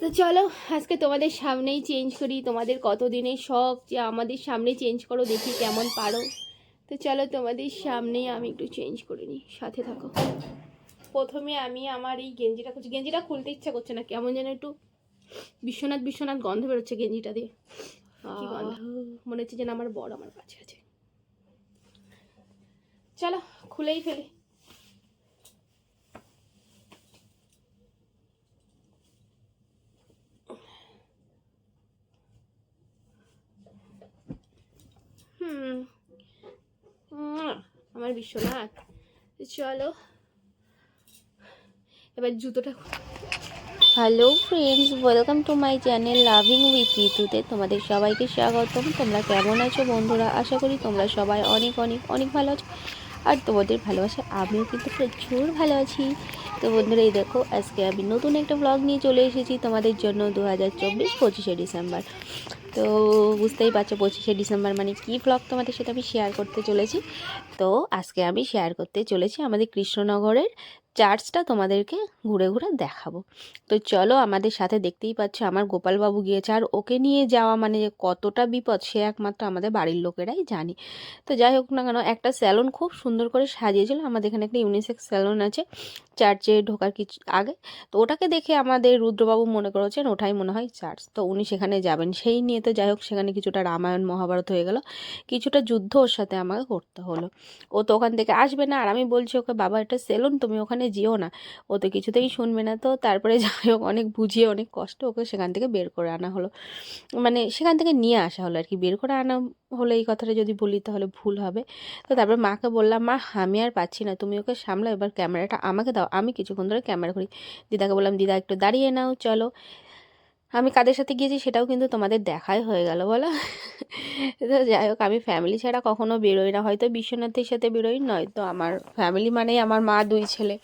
তো চলো আজকে তোমাদের সামনেই চেঞ্জ করি। তোমাদের কত দিনের শখ? যে আমাদের সামনে চেঞ্জ করো দেখি কেমন পারো। তো চলো তোমাদের সামনেই আমি একটু চেঞ্জ করে নিই। সাথে থাকো। প্রথমে আমি আমার এই গেঞ্জিটা করছি গেঞ্জিটা খুলতে ইচ্ছা করছে না কেমন যেন একটু বিশ্বনাথ বিশ্বনাথ গন্ধ বেরোচ্ছে গেঞ্জিটা দিয়ে। কি গন্ধ? মনে হচ্ছে যেন আমার বড় আমার কাছে আছে। চলো খুলেই ফেলি হুম উম, আমার বিশ্বনাথ। চলো, এবার জুতোটা hello friends welcome to my channel loving with ঋতুতে তোমাদের সবাইকে স্বাগতম। তোমরা কেমন আছো বন্ধুরা? আশা করি তোমরা সবাই অনেক অনেক অনেক ভালো আছো। আর তোমাদের ভালোবাসা আমিও কিন্তু প্রচুর ভালো আছি। তো বন্ধুরা, এই দেখো, আজকে আমি নতুন একটা ব্লগ নিয়ে চলে এসেছি তোমাদের জন্য দু হাজার চব্বিশ পঁচিশে ডিসেম্বর। তো বুঝতেই পারছ পঁচিশে ডিসেম্বর মানে কী ব্লগ তোমাদের সাথে আমি শেয়ার করতে চলেছি। তো আজকে আমি শেয়ার করতে চলেছি আমাদের কৃষ্ণনগরের চার্চটা তোমাদেরকে ঘুরে ঘুরে দেখাবো। তো চলো আমাদের সাথে দেখতেই পাচ্ছ আমার গোপালবাবু গিয়েছে আর ওকে নিয়ে যাওয়া মানে কতটা বিপদ সে একমাত্র আমাদের বাড়ির লোকেরাই জানি। তো যাই হোক না কেন, একটা স্যালন খুব সুন্দর করে সাজিয়েছিল। আমাদের এখানে একটা ইউনিসেক্স স্যালন আছে। চার্চে ঢোকার কিছু আগে। তো ওটাকে দেখে আমাদের রুদ্রবাবু মনে করেছেন ওটাই মনে হয় চার্চ। তো উনি সেখানে যাবেন। সেই নিয়ে তো যাই হোক, সেখানে কিছুটা রামায়ণ, মহাভারত হয়ে গেল। কিছুটা যুদ্ধ ওর সাথে আমাকে করতে হলো। ও তো ওখান থেকে আসবে না। আর আমি বলছি ওকে, বাবা, এটা সেলুন, তুমি ওখানে যেও না। ও তো কিছুতেই শুনবে না তো। তারপরে যাই হোক, অনেক বুঝিয়ে, অনেক কষ্ট ওকে সেখান থেকে বের করে আনা হলো। মানে সেখান থেকে নিয়ে আসা হলো আর কি বের করে আনা হলে এই কথাটা যদি বলি, তাহলে ভুল হবে। তো তারপরে মাকে বললাম, মা, আমি আর পাচ্ছি না। তুমি ওকে সামলাও। এবার ক্যামেরাটা আমাকে দাও। আমি কিছুক্ষণ ধরে ক্যামেরা ঘুরি। দিদাকে বললাম, দিদা, একটু দাঁড়িয়ে নাও, চলো। আমি কাদের সাথে গিয়েছি সেটাও কিন্তু তোমাদের দেখাই হয়ে গেল বলো। তো যাই হোক, আমি ফ্যামিলি ছাড়া কখনো বেরোই না। হয়তো বিশ্বনাথের সাথে বেরোই নয় তো আমার ফ্যামিলি মানেই আমার মা, দুই ছেলে।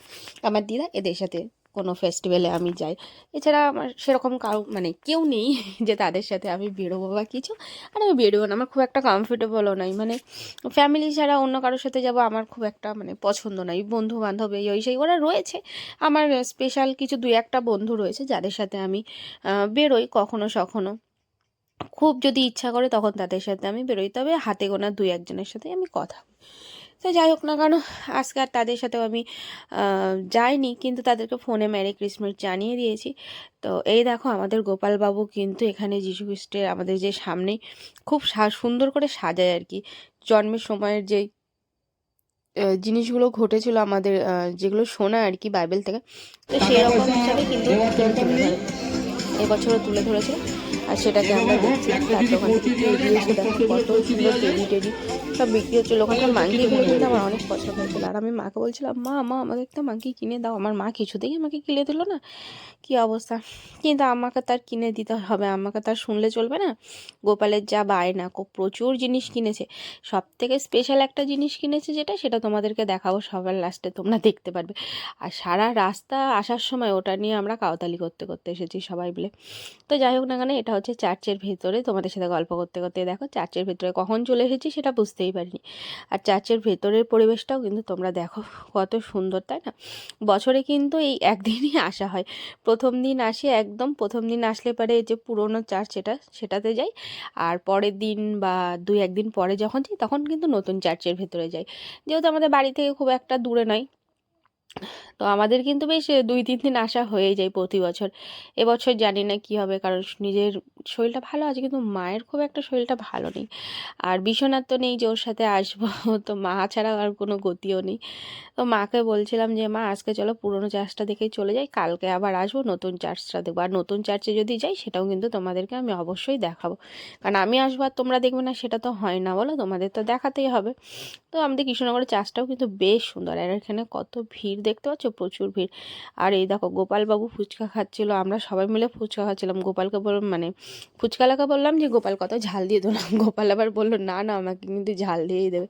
আমার দিদা এদের সাথে কোনো ফেস্টিভ্যালে আমি যাই। এছাড়া আমার সেরকম কারও মানে কেউ নেই যে তাদের সাথে আমি বেরোবো বা কিছু। আর আমি বেরোবো না, আমার খুব একটা কমফোর্টেবলও নয় মানে ফ্যামিলি ছাড়া অন্য কারোর সাথে যাব আমার খুব একটা মানে পছন্দ নয় বন্ধু বান্ধব এই ওই সেই, ওরা রয়েছে। আমার স্পেশাল কিছু দুই একটা বন্ধু রয়েছে যাদের সাথে আমি বেরোই কখনো সখনো। খুব যদি ইচ্ছা করে তখন তাদের সাথে আমি বেরোই। তবে হাতে গোনা দুই একজনের সাথে আমি কথা। তো যাই হোক না কেন আজকে আর তাদের সাথেও আমি যাইনি কিন্তু তাদেরকে ফোনে ম্যারি ক্রিসমাস জানিয়ে দিয়েছি। তো এই দেখো আমাদের গোপালবাবু কিন্তু এখানে যীশু খ্রিস্টের আমাদের যে সামনে খুব সুন্দর করে সাজায় আর কি। জন্মের সময়ের যে জিনিসগুলো ঘটেছিল আমাদের যেগুলো শোনা আর কি বাইবেল থেকে তো সেই রকম হিসাবে কিন্তু এবছরও তুলে ধরেছিল আর সেটাকে আমরা দেখছি সব বিক্রি হচ্ছিল ওখানকার মাংকিগুলো কিন্তু আমার অনেক পছন্দ হয়েছিল। আর আমি মাকে বলছিলাম, মা মা, আমাকে একটা মাংকি কিনে দাও। আমার মা কিছুতেই আমাকে কিনে দিল না। কি অবস্থা? কিন্তু আমাকে তার কিনে দিতে হবে। আমাকে তার শুনলে চলবে না। গোপালের যা বায়না প্রচুর জিনিস কিনেছে। সব থেকে স্পেশাল একটা জিনিস কিনেছে যেটা, সেটা তোমাদেরকে দেখাবো সবার লাস্টে তোমরা দেখতে পারবে। আর সারা রাস্তা আসার সময় ওটা নিয়ে আমরা কাউতালি করতে করতে এসেছি সবাই মিলে। তো যাই হোক না কেন, এটা হচ্ছে চার্চের ভেতরে তোমাদের সাথে গল্প করতে করতে দেখো চার্চের ভেতরে কখন চলে এসেছি সেটা বুঝতেই পারিনি। আর চার্চের ভেতরের পরিবেশটাও কিন্তু তোমরা দেখো কত সুন্দর, তাই না? বছরে কিন্তু এই একদিনই আসা হয়। প্রথম দিন আসি একদম, প্রথম দিন আসলে পরে যে পুরোনো চার্চ এটা, সেটাতে যাই। আর পরের দিন বা দুই একদিন পরে যখন যাই, তখন কিন্তু নতুন চার্চের ভেতরে যাই। যেহেতু আমাদের বাড়ি থেকে খুব একটা দূরে নয় তো আমাদের কিন্তু বেশ দুই, তিন দিন আসা হয়ে যায় প্রতি বছর। এবছর জানি না কি হবে, কারণ নিজের শরীরটা ভালো আছে, কিন্তু মায়ের খুব একটা শরীরটা ভালো নেই। আর বিশ্বনাথ তো নেই যে ওর সাথে আসব, তো মা ছাড়া আর কোনো গতিও নেই। তো মাকে বলছিলাম যে, মা, আজকে চলো পুরোনো চার্চটা দেখেই চলে যাই, কালকে আবার আসব, নতুন চার্চটা দেখব। আর নতুন চার্চে যদি যাই, সেটাও কিন্তু তোমাদেরকে আমি অবশ্যই দেখাবো। কারণ আমি আসব আর তোমরা দেখবে না, সেটা তো হয় না বলো, তোমাদের তো দেখাতেই হবে। তো আমাদের কৃষ্ণনগরের চার্চটাও কিন্তু বেশ সুন্দর, আর এখানে কত ভিড় দেখতে পাচ্ছ? প্রচুর ভিড়। আর এই দেখো, গোপালবাবু ফুচকা খাচ্ছিল, আমরা সবাই মিলে ফুচকা খাচ্ছিলাম। গোপালকে বল মানে ফুচকা ফুচকালাকে বললাম যে, গোপাল, কত ঝাল দিয়ে দিলাম। গোপাল আবার বলল, না না, আমাকে কিন্তু ঝাল দিয়েই দেবে।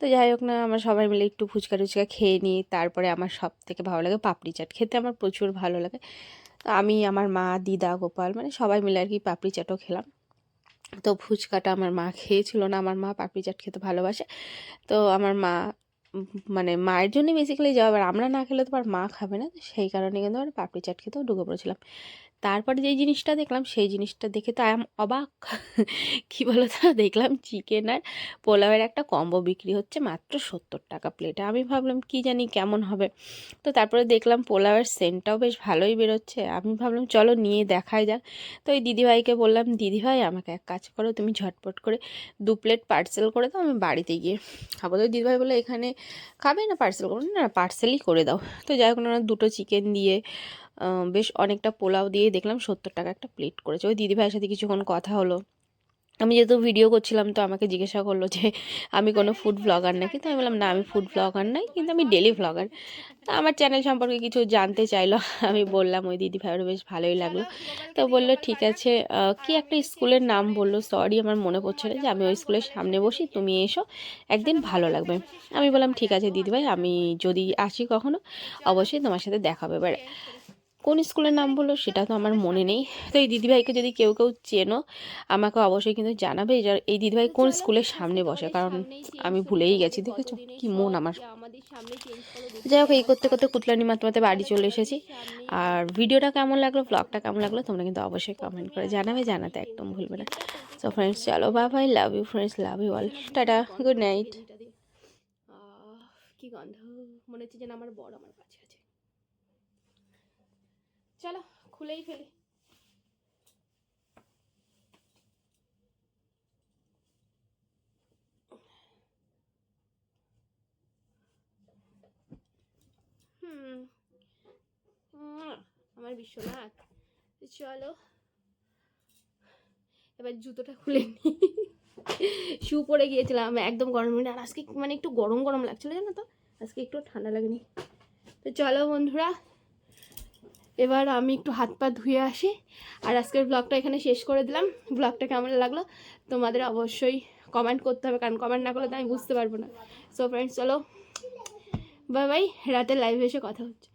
তো যাই হোক না, আমরা সবাই মিলে একটু ফুচকা টুচকা খেয়ে নিই। তারপরে আমার সব থেকে ভালো লাগে পাপড়ি চাট। খেতে আমার প্রচুর ভালো লাগে। তো আমি, আমার মা, দিদা, গোপাল মানে সবাই মিলে আর কি পাপড়ি চাটও খেলাম। তো ফুচকাটা আমার মা খেয়েছিল না। আমার মা পাপড়ি চাট খেতে ভালোবাসে। তো আমার মা মানে মায়ের জন্যই বেসিক্যালি যাওয়া এবার আমরা না খেলে তো আর মা খাবে না। সেই কারণে কিন্তু আমরা পাপড়ি চাট খেতেও ঢুকে পড়েছিলাম। তারপরে যেই জিনিসটা দেখলাম, সেই জিনিসটা দেখে তো আম অবাক। কী বলো তো দেখলাম চিকেন আর পোলাওয়ের একটা কম্বো বিক্রি হচ্ছে মাত্র সত্তর টাকা প্লেটে আমি ভাবলাম, কি জানি কেমন হবে? তো তারপরে দেখলাম পোলাওয়ের সেন্টটাও বেশ ভালোই বেরোচ্ছে। আমি ভাবলাম, চলো নিয়ে দেখাই যাক। তো ওই দিদিভাইকে বললাম, দিদিভাই, আমাকে এক কাজ করো, তুমি ঝটপট করে দু প্লেট পার্সেল করে দাও, আমি বাড়িতে গিয়ে খাব। তো দিদিভাই বলে এখানে খাবে না পার্সেল করব না পার্সেলই করে দাও। তো যাই হোক না দুটো চিকেন দিয়ে বেশ অনেকটা পোলাও দিয়ে দেখলাম সত্তর টাকা একটা প্লেট করেছে। ওই দিদিভাইয়ের সাথে কিছুক্ষণ কথা হলো। আমি যেহেতু ভিডিও করছিলাম, তো আমাকে জিজ্ঞাসা করল যে, আমি কোনো ফুড ব্লগার নাকি? তো আমি বললাম, না, আমি ফুড ব্লগার নাই, কিন্তু আমি ডেলি ব্লগার তো আমার চ্যানেল সম্পর্কে কিছু জানতে চাইলো। আমি বললাম, ওই দিদি ভাইয়েরও বেশ ভালোই লাগল। তো বলল, ঠিক আছে। কি একটা স্কুলের নাম বলল সরি আমার মনে পড়ছে না যে, আমি ওই স্কুলের সামনে বসি, তুমি এসো, একদিন ভালো লাগবে। আমি বললাম, ঠিক আছে দিদিভাই, আমি যদি আসি কখনো, অবশ্যই তোমার সাথে দেখাবে এবার কোন স্কুলের নাম বলল সেটা তো আমার মনে নেই। তো এই দিদিভাইকে যদি কেউ কেউ চেনো, আমাকে অবশ্যই কিন্তু জানাবে যে এই দিদিভাই কোন স্কুলের সামনে বসে। কারণ আমি ভুলেই গেছি, দেখেছ? কি মন আমার। যাই হোক, এই করতে করতে কুতলানি মাতমাতে বাড়ি চলে এসেছি। আর ভিডিওটা কেমন লাগল ব্লগটা কেমন লাগল, তোমরা কিন্তু অবশ্যই কমেন্ট করে জানাবে, জানাতে একদম ভুলবে না। সো ফ্রেন্ডস চলো বা ভাই love you friends love you all tata good night কি গন্ধ? মনে হচ্ছে যেন আমার বড় আমার কাছে চলো, খুলেই ফেলি। হুম আমার বিশ্বনাথ। চলো, এবার জুতোটা খুলে নি। শু পরে গিয়েছিলাম, একদম গরম আর আজকে মানে একটু গরম গরম লাগছিল, জানো তো? আজকে একটু ঠান্ডা লাগেনি। তো চলো বন্ধুরা এবার আমি একটু হাত পা ধুয়ে আসি। আর আজকের ব্লগটা এখানে শেষ করে দিলাম। ব্লগটা কেমন লাগল তোমাদের অবশ্যই কমেন্ট করতে হবে, কারণ কমেন্ট না করলে তো আমি বুঝতে পারব না। সো ফ্রেন্ডস চলো বাই বাই রাতে লাইভে এসে কথা হচ্ছে।